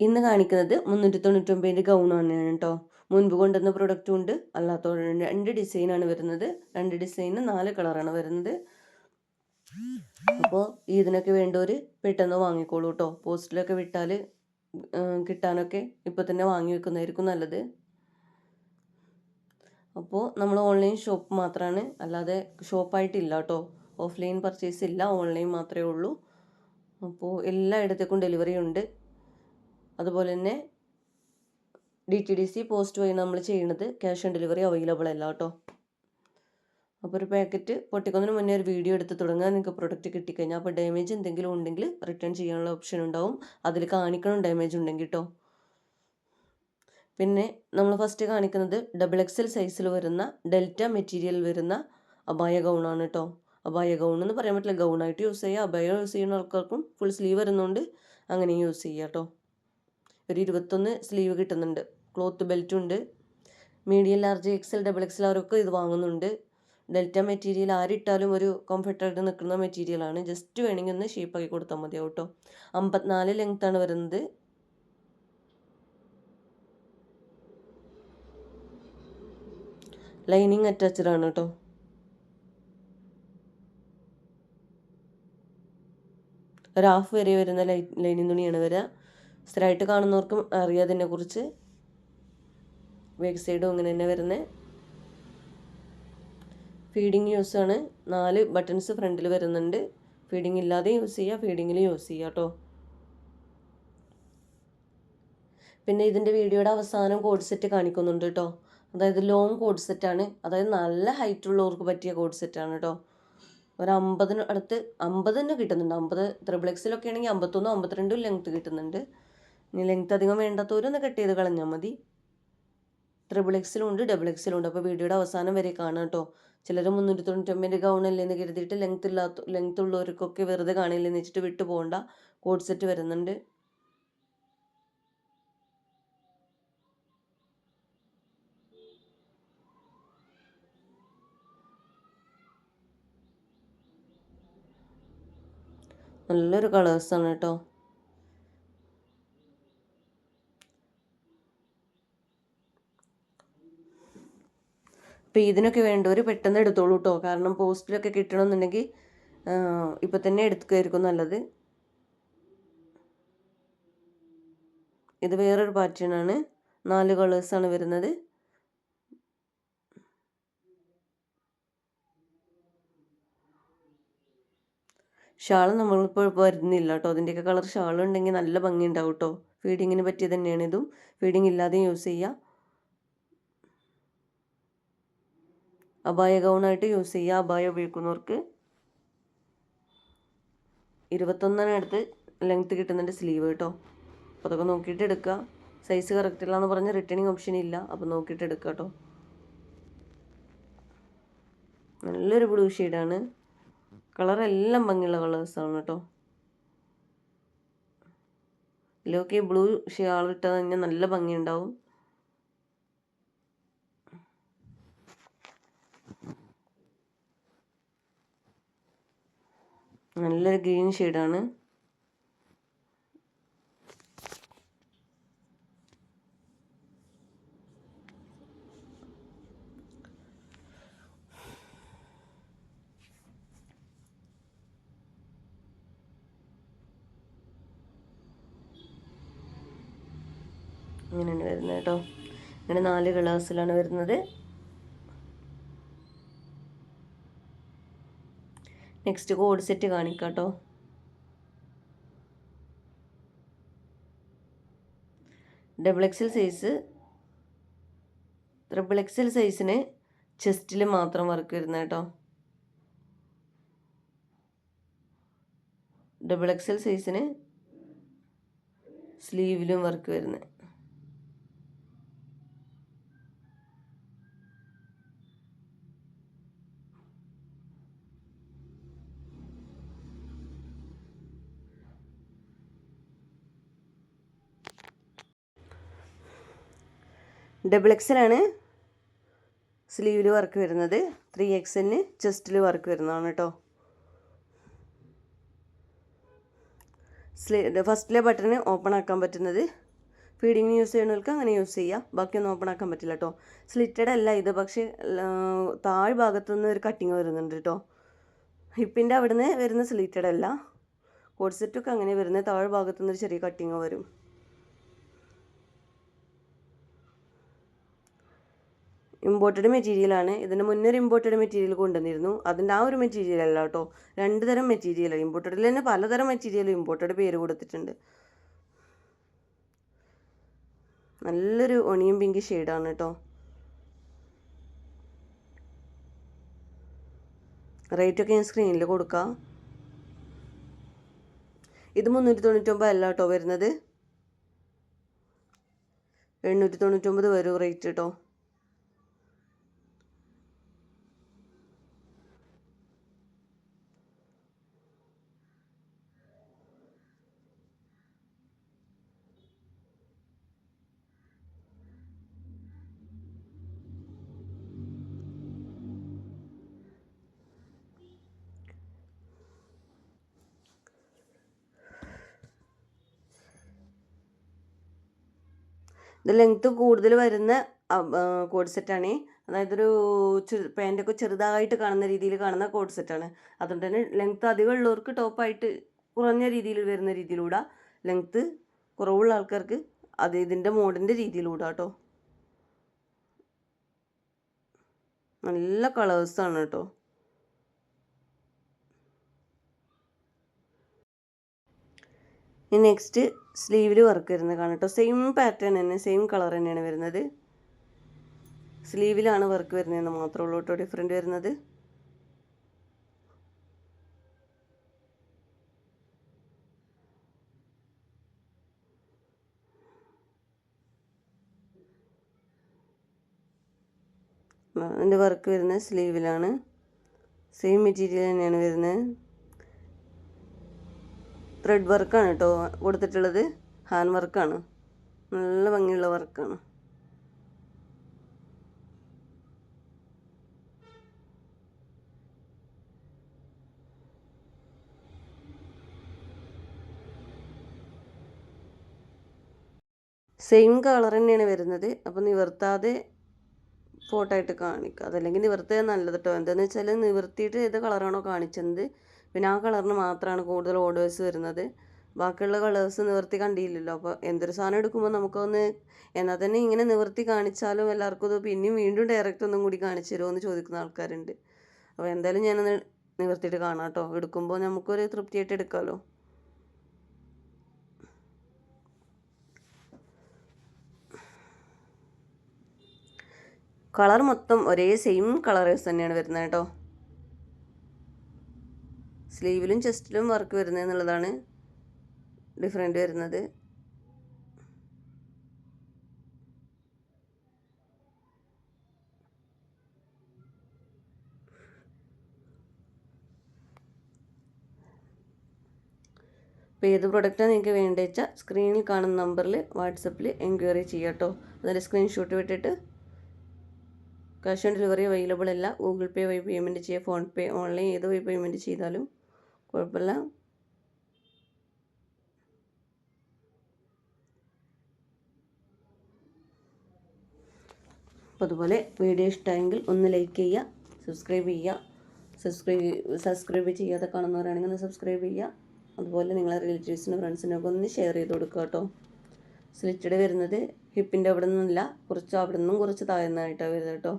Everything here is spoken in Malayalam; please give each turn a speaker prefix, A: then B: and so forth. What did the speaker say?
A: ഇന്ന് കാണിക്കുന്നത് മുന്നൂറ്റി തൊണ്ണൂറ്റൊമ്പതിന്റെ ഗൗണാണ് കേട്ടോ മുൻപ് കൊണ്ടുവന്ന പ്രൊഡക്റ്റും ഉണ്ട്. അല്ലാത്ത രണ്ട് ഡിസൈനാണ് വരുന്നത്. രണ്ട് ഡിസൈന് നാല് കളറാണ് വരുന്നത്. അപ്പോൾ ഇതിനൊക്കെ വേണ്ടവർ പെട്ടെന്ന് വാങ്ങിക്കോളൂ കേട്ടോ പോസ്റ്റിലൊക്കെ വിട്ടാൽ കിട്ടാനൊക്കെ ഇപ്പോൾ തന്നെ വാങ്ങി വെക്കുന്നതായിരിക്കും നല്ലത്. അപ്പോൾ നമ്മൾ ഓൺലൈൻ ഷോപ്പ് മാത്രമാണ് അല്ലാതെ ഷോപ്പായിട്ടില്ല കേട്ടോ ഓഫ്ലൈൻ പർച്ചേസ് ഇല്ല. ഓൺലൈൻ മാത്രമേ ഉള്ളൂ. അപ്പോൾ എല്ലായിടത്തേക്കും ഡെലിവറി ഉണ്ട്. അതുപോലെ തന്നെ D T D C post വഴി നമ്മൾ ചെയ്യുന്നത് ക്യാഷ് ഓൺ ഡെലിവറി അവൈലബിൾ അല്ല കേട്ടോ അപ്പോൾ ഒരു പാക്കറ്റ് പൊട്ടിക്കുന്നതിന് മുന്നേ ഒരു വീഡിയോ എടുത്ത് തുടങ്ങാൻ നിങ്ങൾക്ക് പ്രൊഡക്റ്റ് കിട്ടിക്കഴിഞ്ഞാൽ അപ്പോൾ ഡാമേജ് എന്തെങ്കിലും ഉണ്ടെങ്കിൽ റിട്ടേൺ ചെയ്യാനുള്ള ഓപ്ഷൻ ഉണ്ടാവും. അതിൽ കാണിക്കണം ഡാമേജ് ഉണ്ടെങ്കിൽ കേട്ടോ പിന്നെ നമ്മൾ ഫസ്റ്റ് കാണിക്കുന്നത് ഡബിൾ എക്സൽ സൈസിൽ വരുന്ന ഡെൽറ്റ മെറ്റീരിയൽ വരുന്ന അബായ ഗൗണാണ് കേട്ടോ അബായ ഗൗൺ എന്ന് പറയാൻ പറ്റില്ല. ഗൗണായിട്ട് യൂസ് ചെയ്യുക അബായ യൂസ് ചെയ്യുന്ന ആൾക്കാർക്കും ഫുൾ സ്ലീവ് വരുന്നതുകൊണ്ട് അങ്ങനെ യൂസ് ചെയ്യുക കേട്ടോ ഒരു ഇരുപത്തൊന്ന് സ്ലീവ് കിട്ടുന്നുണ്ട്. ക്ലോത്ത് ബെൽറ്റും ഉണ്ട്. Medium large XL double XL അവരൊക്കെ ഇത് വാങ്ങുന്നുണ്ട്. ഡെൽറ്റ മെറ്റീരിയൽ ആരിട്ടാലും ഒരു കംഫർട്ടായിട്ട് നിൽക്കുന്ന മെറ്റീരിയലാണ് ജസ്റ്റ് വേണമെങ്കിൽ ഒന്ന് ഷേപ്പാക്കി കൊടുത്താൽ മതിയാവും കേട്ടോ അമ്പത്തിനാല് ലെങ്ത്താണ് വരുന്നത്. ലൈനിങ് അറ്റാച്ച്ഡ് ആണ് കേട്ടോ. ഒരു ഹാഫ് വരെ വരുന്ന ലൈ ലൈനിങ് തുണിയാണ് വരിക. സ്ഥിരമായിട്ട് കാണുന്നവർക്കും അറിയാം കുറിച്ച് ബാക്ക് സൈഡും അങ്ങനെ തന്നെ വരുന്നത് ഫീഡിങ് യൂസ് ആണ്. നാല് ബട്ടൺസ് ഫ്രണ്ടിൽ വരുന്നുണ്ട്. ഫീഡിങ് ഇല്ലാതെ യൂസ് ചെയ്യുക ഫീഡിങ്ങിൽ യൂസ് ചെയ്യുക കേട്ടോ. പിന്നെ ഇതിന്റെ വീഡിയോയുടെ അവസാനം കോഡ് സെറ്റ് കാണിക്കുന്നുണ്ട് കേട്ടോ. അതായത് ലോങ് കോഡ് സെറ്റാണ് അതായത് നല്ല ഹൈറ്റ് ഉള്ളവർക്ക് പറ്റിയ കോഡ് സെറ്റാണ് കേട്ടോ. ഒരു അമ്പതിന് അടുത്ത് അമ്പത് തന്നെ കിട്ടുന്നുണ്ട്. അമ്പത് ത്രിബിൾ എക്സിലൊക്കെ ആണെങ്കിൽ അമ്പത്തൊന്നും അമ്പത്തിരണ്ടും ലെങ്ത്ത് കിട്ടുന്നുണ്ട്. ഇനി ലെങ്ത്ത് അധികം വേണ്ടാത്തവരൊന്ന് കട്ട് ചെയ്ത് കളഞ്ഞാൽ മതി. ട്രിപ്പിൾ എക്സിലും ഉണ്ട് ഡബിൾ എക്സിലും ഉണ്ട് അപ്പോൾ വീഡിയോയുടെ അവസാനം വരെ കാണാം കേട്ടോ. ചിലർ മുന്നൂറ്റി തൊണ്ണൂറ്റൊമ്പതിന്റെ ഗൗണല്ലേ എന്ന് കരുതിയിട്ട് ലെങ്ത് ഇല്ലാത്ത ലെങ്ത് ഉള്ളവർക്കൊക്കെ വെറുതെ കാണില്ലെന്ന് വെച്ചിട്ട് വിട്ടു പോകണ്ട. കോഡ് സെറ്റ് വരുന്നുണ്ട്. നല്ലൊരു കളേഴ്സാണ് കേട്ടോ. അപ്പോൾ ഇതിനൊക്കെ വേണ്ടവർ പെട്ടെന്ന് എടുത്തോളൂ കേട്ടോ കാരണം പോസ്റ്റിലൊക്കെ കിട്ടണമെന്നുണ്ടെങ്കിൽ ഇപ്പം തന്നെ എടുക്കുകയായിരിക്കും നല്ലത്. ഇത് വേറൊരു പാറ്റേൺ ആണ്. നാല് കളേഴ്സാണ് വരുന്നത്. ഷാൾ നമ്മളിപ്പോൾ വരുന്നില്ല കേട്ടോ അതിന്റെയൊക്കെ കളർ ഷാൾ ഉണ്ടെങ്കിൽ നല്ല ഭംഗി ഉണ്ടാവും കേട്ടോ ഫീഡിങ്ങിന് പറ്റിയത് തന്നെയാണ് ഇതും. ഫീഡിങ് ഇല്ലാതെ യൂസ് ചെയ്യുക അബായ ഗൗണായിട്ട് യൂസ് ചെയ്യുക. അബായ ഉപയോഗിക്കുന്നവർക്ക് ഇരുപത്തൊന്നാണ് അടുത്ത് ലെങ്ത്ത് കിട്ടുന്നുണ്ട് സ്ലീവ് കേട്ടോ. അപ്പോൾ അതൊക്കെ നോക്കിയിട്ട് എടുക്കുക. സൈസ് കറക്റ്റ് ഇല്ല എന്ന് പറഞ്ഞ് റിട്ടേണിങ് ഓപ്ഷൻ ഇല്ല. അപ്പോൾ നോക്കിയിട്ട് എടുക്കുക കേട്ടോ. നല്ലൊരു ബ്ലൂ ഷെയ്ഡാണ് കളറെല്ലാം ഭംഗിയുള്ള കളേഴ്സാണ് കേട്ടോ. ഇതിലൊക്കെ ബ്ലൂ ഷാൾ ഇട്ടാൽ തന്നെ നല്ല ഭംഗിയുണ്ടാവും. നല്ലൊരു ഗ്രീൻ ഷെയ്ഡാണ്. ഇങ്ങനെയാണ് വരുന്നത് കേട്ടോ. ഇങ്ങനെ നാല് കളേഴ്സിലാണ് വരുന്നത്. നെക്സ്റ്റ് കോഡ് സെറ്റ് കാണിക്കാം കേട്ടോ double XL size triple XL സൈസിന് ചെസ്റ്റിൽ മാത്രം വർക്ക് വരുന്നത് കേട്ടോ. ഡബിൾ എക്സൽ സൈസിന് സ്ലീവിലും വർക്ക് വരുന്നത്. ഡബിൾ എക്സലാണ് സ്ലീവിൽ വർക്ക് വരുന്നത്. ത്രീ എക്സലിന് ചെസ്റ്റിൽ വർക്ക് വരുന്നതാണ് കേട്ടോ സ്ലീ ഫസ്റ്റിലെ ബട്ടൺ ഓപ്പൺ ആക്കാൻ പറ്റുന്നത് ഫീഡിങ്ങിന് യൂസ് ചെയ്യണവർക്ക് അങ്ങനെ യൂസ് ചെയ്യാം. ബാക്കിയൊന്നും ഓപ്പൺ ആക്കാൻ പറ്റില്ല കേട്ടോ സ്ലിറ്റഡ് അല്ല ഇത് പക്ഷേ താഴ് ഭാഗത്തു നിന്ന് ഒരു കട്ടിങ് വരുന്നുണ്ട് കേട്ടോ ഹിപ്പിന്റെ അവിടുന്ന് വരുന്ന സ്ലിറ്റഡ് അല്ല. കോഡ്സെറ്റൊക്കെ അങ്ങനെ വരുന്നത് താഴ് ഭാഗത്തു നിന്ന് ഒരു ചെറിയ കട്ടിങ് വരും. ഇമ്പോർട്ടഡ് മെറ്റീരിയലാണ് ഇതിന് മുന്നേ ഒരു ഇമ്പോർട്ടഡ് മെറ്റീരിയൽ കൊണ്ടുവന്നിരുന്നു. അതിന്റെ ആ ഒരു മെറ്റീരിയൽ അല്ല കേട്ടോ. രണ്ട് തരം മെറ്റീരിയൽ ഇമ്പോർട്ടഡിൽ തന്നെ പലതരം മെറ്റീരിയൽ ഇമ്പോർട്ടഡ് പേര് കൊടുത്തിട്ടുണ്ട്. നല്ലൊരു ഒണിയും പിങ്ക് ഷെയ്ഡാണ് കേട്ടോ. റേറ്റൊക്കെ ഞാൻ സ്ക്രീനിൽ കൊടുക്കാം. ഇത് മുന്നൂറ്റി തൊണ്ണൂറ്റൊമ്പത് അല്ല കേട്ടോ വരുന്നത്. എണ്ണൂറ്റി തൊണ്ണൂറ്റൊമ്പത് വരും റേറ്റ് കേട്ടോ ഇത് ലെങ്ത്ത് കൂടുതൽ വരുന്ന കോഡ് സെറ്റാണ് അതായത് ഒരു ചു പാന്റൊക്കെ ചെറുതായിട്ട് കാണുന്ന രീതിയിൽ കാണുന്ന കോഡ് സെറ്റാണ് അതുകൊണ്ട് തന്നെ ലെങ്ത്ത് അധികം ഉള്ളവർക്ക് ടോപ്പായിട്ട് കുറഞ്ഞ രീതിയിൽ വരുന്ന രീതിയിലൂടെ ലെങ്ത്ത് കുറവുള്ള ആൾക്കാർക്ക് അത് ഇതിന്റെ മോഡിന്റെ രീതിയിലൂടെ കേട്ടോ നല്ല കളേഴ്സാണ് കേട്ടോ. ഇനി നെക്സ്റ്റ് സ്ലീവിൽ വർക്ക് വരുന്നത് കാണാം കേട്ടോ സെയിം പാറ്റേൺ തന്നെ സെയിം കളർ തന്നെയാണ് വരുന്നത്. സ്ലീവിലാണ് വർക്ക് വരുന്നതെന്ന് മാത്രമേ ഉള്ളൂ കേട്ടോ ഡിഫറെന്റ് വരുന്നത്. അതിന്റെ വർക്ക് വരുന്നത് സ്ലീവിലാണ് സെയിം മെറ്റീരിയൽ തന്നെയാണ് വരുന്നത്. ത്രെഡ് വർക്കാണ് കേട്ടോ കൊടുത്തിട്ടുള്ളത്. ഹാൻഡ് വർക്കാണ് നല്ല ഭംഗിയുള്ള വർക്കാണ് സെയിം കളർ തന്നെയാണ് വരുന്നത്. അപ്പോൾ നിവർത്താതെ ഫോട്ടോ ആയിട്ട് കാണിക്കുക അതല്ലെങ്കിൽ നിവർത്തിയത് നല്ലത് കേട്ടോ എന്താണെന്ന് വെച്ചാൽ നിവർത്തിയിട്ട് ഏത് കളറാണോ കാണിച്ചത്. പിന്നെ ആ കളറിന് മാത്രമാണ് കൂടുതൽ ഓർഡേഴ്സ് വരുന്നത്. ബാക്കിയുള്ള കളേഴ്സ് നിവർത്തി കണ്ടില്ലല്ലോ. അപ്പോൾ എന്തൊരു സാധനം എടുക്കുമ്പോൾ നമുക്കൊന്ന് എന്നാൽ തന്നെ ഇങ്ങനെ നിവർത്തി കാണിച്ചാലും എല്ലാവർക്കും ഇത് പിന്നെയും വീണ്ടും ഡയറക്റ്റ് ഒന്നും കൂടി കാണിച്ചു തരുമോ എന്ന് ചോദിക്കുന്ന ആൾക്കാരുണ്ട്. അപ്പോൾ എന്തായാലും ഞാനൊന്ന് നിവർത്തിയിട്ട് കാണാം കേട്ടോ എടുക്കുമ്പോൾ നമുക്കൊരു തൃപ്തിയായിട്ട് എടുക്കാമല്ലോ കളർ മൊത്തം ഒരേ സെയിം കളറേഴ്സ് തന്നെയാണ് വരുന്നത് കേട്ടോ സ്ലീവിലും ചെസ്റ്റിലും വർക്ക് വരുന്നത് എന്നുള്ളതാണ് ഡിഫറെന്റ് വരുന്നത്. അപ്പോൾ ഏത് പ്രൊഡക്റ്റാണ് നിങ്ങൾക്ക് വേണ്ടത് വെച്ചാൽ സ്ക്രീനിൽ കാണുന്ന നമ്പറിൽ വാട്സപ്പിൽ എൻക്വയറി ചെയ്യാം കേട്ടോ അതിന്റെ സ്ക്രീൻഷോട്ട് വിട്ടിട്ട് ക്യാഷ് ഓൺ ഡെലിവറി അവൈലബിൾ അല്ല. ഗൂഗിൾ പേ വഴി പേയ്മെന്റ് ചെയ്യുക ഫോൺ പേ ഓൺലൈൻ ഏത് വഴി പേയ്മെന്റ് ചെയ്താലും കുഴപ്പമില്ല. അപ്പോൾ അതുപോലെ വീഡിയോ ഇഷ്ടമായെങ്കിൽ ഒന്ന് ലൈക്ക് ചെയ്യുക സബ്സ്ക്രൈബ് ചെയ്യുക. സബ്സ്ക്രൈബ് സബ്സ്ക്രൈബ് ചെയ്യാതെ കാണുന്നവരാണെങ്കിൽ ഒന്ന് സബ്സ്ക്രൈബ് ചെയ്യുക. അതുപോലെ നിങ്ങളെ റിലേറ്റീവ്സിനും ഫ്രണ്ട്സിനൊക്കെ ഒന്ന് ഷെയർ ചെയ്ത് കൊടുക്കുക കേട്ടോ. സ്ലിറ്റഡ് വരുന്നത് ഹിപ്പിന്റെ അവിടെ നിന്നല്ല കുറച്ച് അവിടെ നിന്നും കുറച്ച് താഴ്ന്നതായിട്ടാണ് വരുന്നത് കേട്ടോ.